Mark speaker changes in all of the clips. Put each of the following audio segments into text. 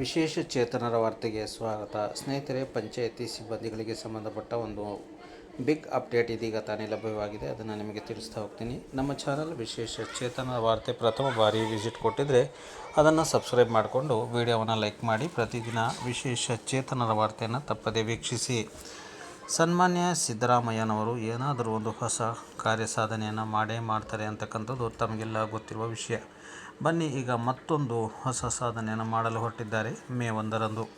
Speaker 1: ವಿಶೇಷ ಚೇತನರ ವಾರ್ತೆಗೆ ಸ್ವಾಗತ. ಸ್ನೇಹಿತರೆ, ಪಂಚಾಯತಿ ಸಿಬ್ಬಂದಿಗಳಿಗೆ ಸಂಬಂಧಪಟ್ಟ ಒಂದು ಬಿಗ್ ಅಪ್ಡೇಟ್ ಇದೀಗ ತಾನೇ ಲಭ್ಯವಾಗಿದೆ. ಅದನ್ನು ನಿಮಗೆ ತಿಳಿಸ್ತಾ ಹೋಗ್ತೀನಿ. ನಮ್ಮ ಚಾನಲ್ ವಿಶೇಷ ಚೇತನರ ವಾರ್ತೆ ಪ್ರಥಮ ಬಾರಿ ವಿಸಿಟ್ ಕೊಟ್ಟಿದ್ದರೆ ಅದನ್ನು ಸಬ್ಸ್ಕ್ರೈಬ್ ಮಾಡಿಕೊಂಡು ವಿಡಿಯೋವನ್ನು ಲೈಕ್ ಮಾಡಿ. ಪ್ರತಿದಿನ ವಿಶೇಷ ಚೇತನರ ವಾರ್ತೆಯನ್ನು ತಪ್ಪದೇ ವೀಕ್ಷಿಸಿ. ಸನ್ಮಾನ್ಯ ಸಿದ್ದರಾಮಯ್ಯನವರು ಏನಾದರೂ ಒಂದು ಹೊಸ ಕಾರ್ಯ ಸಾಧನೆಯನ್ನು ಮಾಡೇ ಮಾಡ್ತಾರೆ ಅಂತಕ್ಕಂಥದ್ದು ತಮಗೆಲ್ಲ ಗೊತ್ತಿರುವ ವಿಷಯ. ಬನ್ನಿ, ಈಗ ಮತ್ತೊಂದು ಹೊಸ ಸಾಧನೆಯನ್ನು ಮಾಡಲು ಹೊರಟಿದ್ದಾರೆ ಮೇ ಒಂದರಂದು.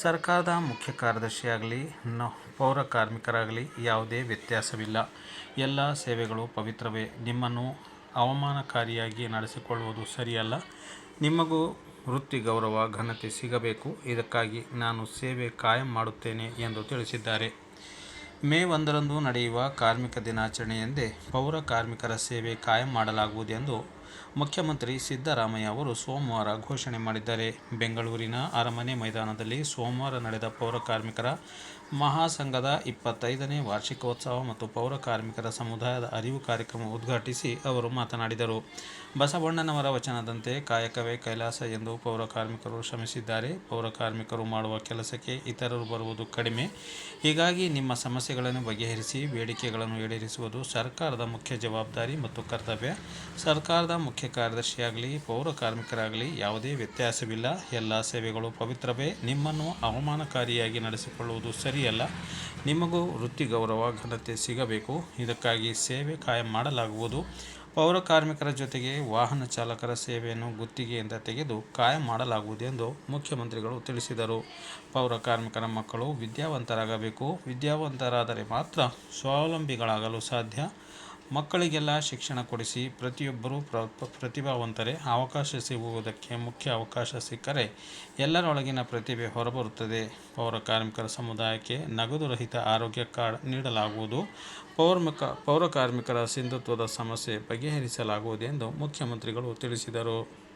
Speaker 1: ಸರ್ಕಾರದ ಮುಖ್ಯ ಕಾರ್ಯದರ್ಶಿಯಾಗಲಿ ನ, ಪೌರ ಕಾರ್ಮಿಕರಾಗಲಿ ಯಾವುದೇ ವ್ಯತ್ಯಾಸವಿಲ್ಲ. ಎಲ್ಲ ಸೇವೆಗಳು ಪವಿತ್ರವೇ. ನಿಮ್ಮನ್ನು ಅವಮಾನಕಾರಿಯಾಗಿ ನಡೆಸಿಕೊಳ್ಳುವುದು ಸರಿಯಲ್ಲ. ನಿಮಗೂ ವೃತ್ತಿ ಗೌರವ, ಘನತೆ ಸಿಗಬೇಕು. ಇದಕ್ಕಾಗಿ ನಾನು ಸೇವೆ ಕಾಯಂ ಮಾಡುತ್ತೇನೆ ಎಂದು ತಿಳಿಸಿದ್ದಾರೆ. ಮೇ ಒಂದರಂದು ನಡೆಯುವ ಕಾರ್ಮಿಕ ದಿನಾಚರಣೆಯಂದೇ ಪೌರ ಕಾರ್ಮಿಕರ ಸೇವೆ ಕಾಯಂ ಮಾಡಲಾಗುವುದು ಎಂದು ಮುಖ್ಯಮಂತ್ರಿ ಸಿದ್ದರಾಮಯ್ಯ ಅವರು ಸೋಮವಾರ ಘೋಷಣೆ ಮಾಡಿದ್ದಾರೆ. ಬೆಂಗಳೂರಿನ ಅರಮನೆ ಮೈದಾನದಲ್ಲಿ ಸೋಮವಾರ ನಡೆದ ಪೌರ ಕಾರ್ಮಿಕರ ಮಹಾಸಂಘದ ಇಪ್ಪತ್ತೈದನೇ ವಾರ್ಷಿಕೋತ್ಸವ ಮತ್ತು ಪೌರ ಕಾರ್ಮಿಕರ ಸಮುದಾಯದ ಅರಿವು ಕಾರ್ಯಕ್ರಮ ಉದ್ಘಾಟಿಸಿ ಅವರು ಮಾತನಾಡಿದರು. ಬಸವಣ್ಣನವರ ವಚನದಂತೆ ಕಾಯಕವೇ ಕೈಲಾಸ ಎಂದು ಪೌರ ಕಾರ್ಮಿಕರು ಶ್ರಮಿಸಿದ್ದಾರೆ. ಪೌರ ಕಾರ್ಮಿಕರು ಮಾಡುವ ಕೆಲಸಕ್ಕೆ ಇತರರು ಬರುವುದು ಕಡಿಮೆ. ಹೀಗಾಗಿ ನಿಮ್ಮ ಸಮಸ್ಯೆಗಳನ್ನು ಬಗೆಹರಿಸಿ, ಬೇಡಿಕೆಗಳನ್ನು ಈಡೇರಿಸುವುದು ಸರ್ಕಾರದ ಮುಖ್ಯ ಜವಾಬ್ದಾರಿ ಮತ್ತು ಕರ್ತವ್ಯ. ಸರ್ಕಾರದ ಮುಖ್ಯ ಕಾರ್ಯದರ್ಶಿಯಾಗಲಿ, ಪೌರ ಕಾರ್ಮಿಕರಾಗಲಿ ಯಾವುದೇ ವ್ಯತ್ಯಾಸವಿಲ್ಲ. ಎಲ್ಲ ಸೇವೆಗಳು ಪವಿತ್ರವೇ. ನಿಮ್ಮನ್ನು ಅವಮಾನಕಾರಿಯಾಗಿ ನಡೆಸಿಕೊಳ್ಳುವುದು ಸರಿಯಲ್ಲ. ನಿಮಗೂ ವೃತ್ತಿ ಗೌರವ, ಘನತೆ ಸಿಗಬೇಕು. ಇದಕ್ಕಾಗಿ ಸೇವೆ ಕಾಯಂ ಮಾಡಲಾಗುವುದು. ಪೌರ ಕಾರ್ಮಿಕರ ಜೊತೆಗೆ ವಾಹನ ಚಾಲಕರ ಸೇವೆಯನ್ನು ಗುತ್ತಿಗೆಯಿಂದ ತೆಗೆದು ಕಾಯಂ ಮಾಡಲಾಗುವುದು ಎಂದು ಮುಖ್ಯಮಂತ್ರಿಗಳು ತಿಳಿಸಿದರು. ಪೌರ ಕಾರ್ಮಿಕರ ಮಕ್ಕಳು ವಿದ್ಯಾವಂತರಾಗಬೇಕು. ವಿದ್ಯಾವಂತರಾದರೆ ಮಾತ್ರ ಸ್ವಾವಲಂಬಿಗಳಾಗಲು ಸಾಧ್ಯ. ಮಕ್ಕಳಿಗೆಲ್ಲ ಶಿಕ್ಷಣ ಕೊಡಿಸಿ ಪ್ರತಿಯೊಬ್ಬರೂ ಪ್ರ ಪ್ರತಿಭಾವಂತರೇ ಅವಕಾಶ ಸಿಗುವುದಕ್ಕೆ ಮುಖ್ಯ ಅವಕಾಶ ಸಿಕ್ಕರೆ ಎಲ್ಲರೊಳಗಿನ ಪ್ರತಿಭೆ ಹೊರಬರುತ್ತದೆ. ಪೌರ ಕಾರ್ಮಿಕರ ಸಮುದಾಯಕ್ಕೆ ನಗದು ರಹಿತ ಆರೋಗ್ಯ ಕಾರ್ಡ್ ನೀಡಲಾಗುವುದು. ಪೌರ್ಮಿಕ, ಪೌರ ಕಾರ್ಮಿಕರ ಸಿಂಧುತ್ವದ ಸಮಸ್ಯೆ ಬಗೆಹರಿಸಲಾಗುವುದು ಎಂದು ಮುಖ್ಯಮಂತ್ರಿಗಳು ತಿಳಿಸಿದರು.